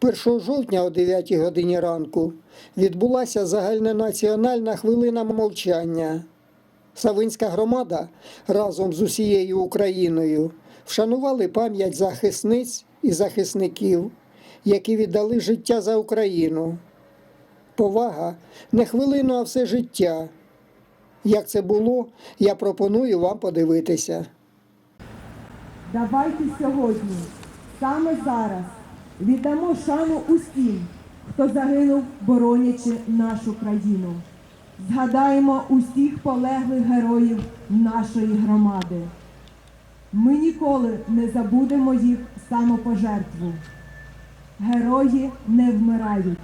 1 жовтня о 9 годині ранку відбулася загальнонаціональна хвилина мовчання. Савинська громада разом з усією Україною вшанували пам'ять захисниць і захисників, які віддали життя за Україну. Повага не хвилину, а все життя. Як це було, я пропоную вам подивитися. Давайте сьогодні, саме зараз, віддамо шану усім, хто загинув, боронячи нашу країну. Згадаємо усіх полеглих героїв нашої громади. Ми ніколи не забудемо їх самопожертву. Герої не вмирають.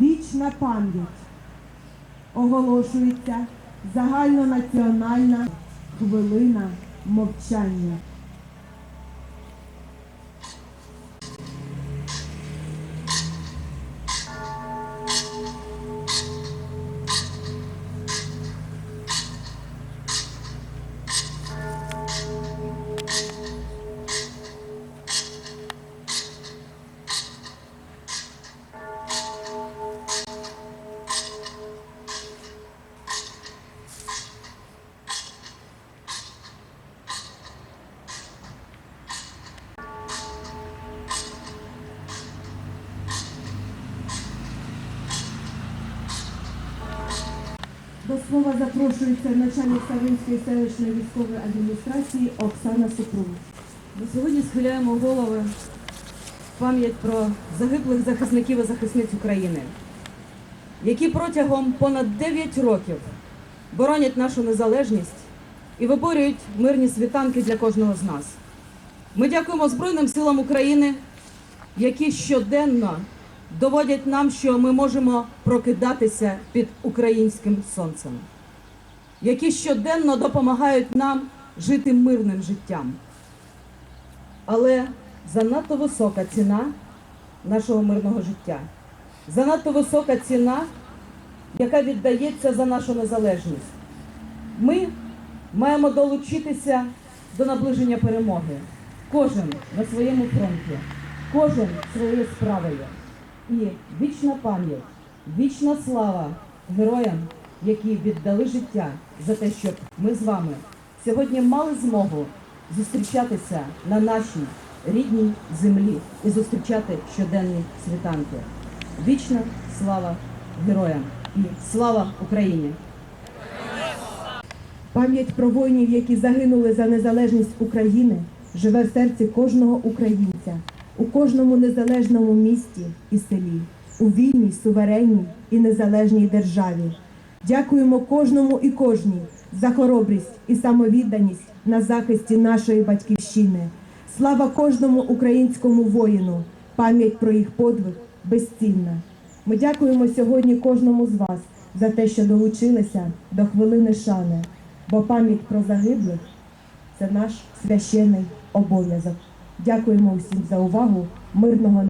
Вічна пам'ять. Оголошується загальнонаціональна хвилина мовчання. До слова запрошується начальник Савинської селищної військової адміністрації Оксана Супрун. Ми сьогодні схиляємо голови в пам'ять про загиблих захисників і захисниць України, які протягом понад 9 років боронять нашу незалежність і виборюють мирні світанки для кожного з нас. Ми дякуємо Збройним силам України, які щоденно доводять нам, що ми можемо прокидатися під українським сонцем, які щоденно допомагають нам жити мирним життям. Але занадто висока ціна нашого мирного життя, занадто висока ціна, яка віддається за нашу незалежність. Ми маємо долучитися до наближення перемоги. Кожен на своєму фронті, кожен своєю справою. І вічна пам'ять, вічна слава героям, які віддали життя за те, щоб ми з вами сьогодні мали змогу зустрічатися на нашій рідній землі і зустрічати щоденні світанки. Вічна слава героям і слава Україні! Пам'ять про воїнів, які загинули за незалежність України, живе в серці кожного українця, у кожному незалежному місті і селі, у вільній, суверенній і незалежній державі. Дякуємо кожному і кожній за хоробрість і самовідданість на захисті нашої батьківщини. Слава кожному українському воїну! Пам'ять про їх подвиг безцінна. Ми дякуємо сьогодні кожному з вас за те, що долучилися до хвилини шани, бо пам'ять про загиблих це наш священний обов'язок. Дякуємо всім за увагу. Мирного